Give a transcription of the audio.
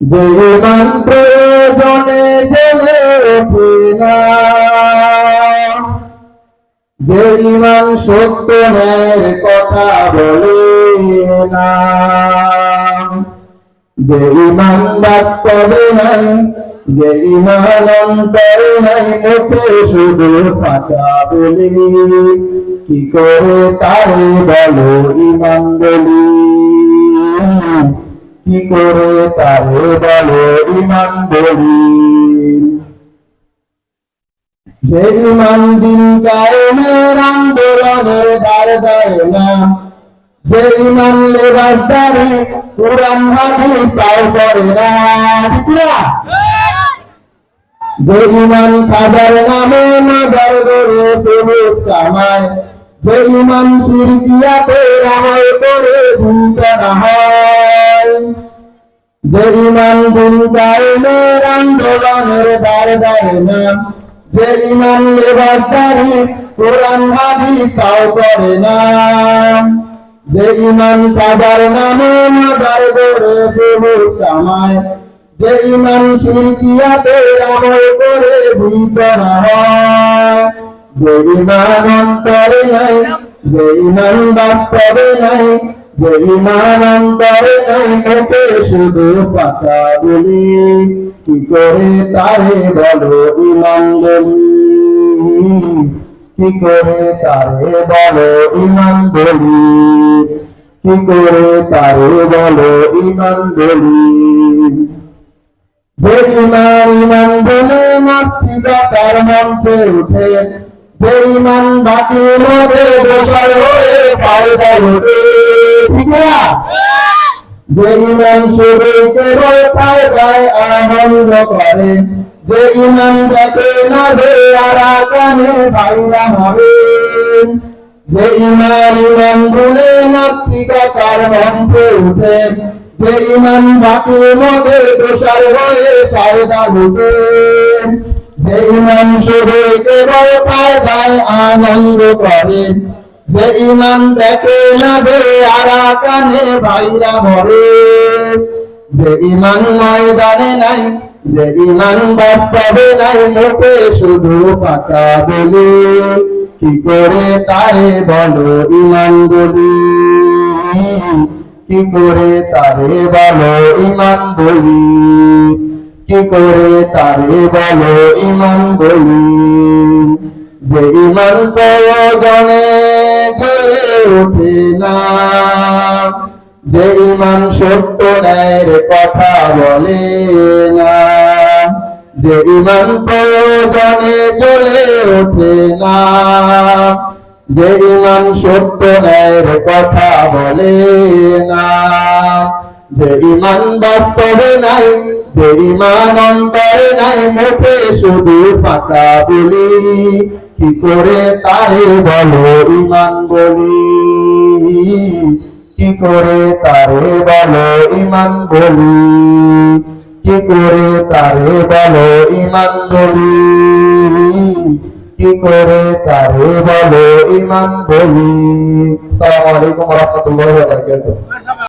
ইমান প্রয়োজনে জেলে ওঠে না যে ইমান সত্য ন্যায়ের কথা বলে না যে ইমান বাস্তবে নাই যে ইমান অন্তরে নাই, মুখে শুধু ফাঁকা বলি। কি করে তারে বলো ইমান বলি? কি করে তারে বলো ইমান বলি যে ইমান দিন কায়েমের আন্দোলনের দ্বার দেয় না। যে ইমান লেবাস দাঁড়ে কোরআন, হাদিস তাও করে না। যে ইমান খাজার নামে মাজার গড়ে সবুজ কামায়, যে ইমান সিরকিয়াতে আমল করে ভূমিকা না হয়। যে ইমান আন্দোলনের দ্বার দেয় না। যে ইমান লেবাস দাঁড়ি, কোরআন, হাদিস তাও করে না। যে ইমান সাজার নামে মাদার গড়ে সবুজ কামায়। যে ইমান শিরকিয়াতে আমল করে ভিতরা হয়। যে ইমান অন্তরে নাই যে ইমান বাস্তবে নাই যে ইমান অন্তরে নাই মুখে শুধু পাকা বলি। কি করে তারে বলো ইমান বলি? কি করে তারে বলো ইমান বলি? কি করে তারে বলো ইমান বলি? যে ইমান ইমান বলে নাস্তিকতার মঞ্চে উঠে, যে ইমান বাকি মধ্যে দোষর হয়ে ফায়দা ওঠে যে ইমান ফায়দায় আনন্দ করে যে দেখে না আর কানে ভাইরা যে ইমান ইমান বলে নাস্তিকতার মঞ্চে উঠে যে বাকি দোষার হয়ে ফায়দা যে আনন্দ করে। যে ইমান দেখে না যে আর কানে ভাইরা মরে। যে ইমান ময়দানে নাই যে ইমান বাস্তবে নাই, মুখে শুধু ফাঁকা বলি। কি করে তারে বলো ইমান বলি? কি করে তারে বলো ইমান বলি? কি করে তারে বলো ইমান বলি? যে ইমান প্রয়োজনে ওঠে না। যে ইমান সত্য ন্যায়ের কথা বলে না। যে ইমান প্রয়োজনে চলে ওঠে না। যে ইমান সত্য ন্যায়ের কথা বলে না। যে ইমান বাস্তবে নাই, যে ইমান অন্তরে নাই, মুখে শুধু ফাঁকা বলি। কি করে তারে বলো ইমান বলি? কি করে তারে বলো ইমান বলি? কি করে তারে বলো ইমান বলি? কি করে তারে বলো ইমান বলি? সালাম আলাইকুম রহমতুল্লাহ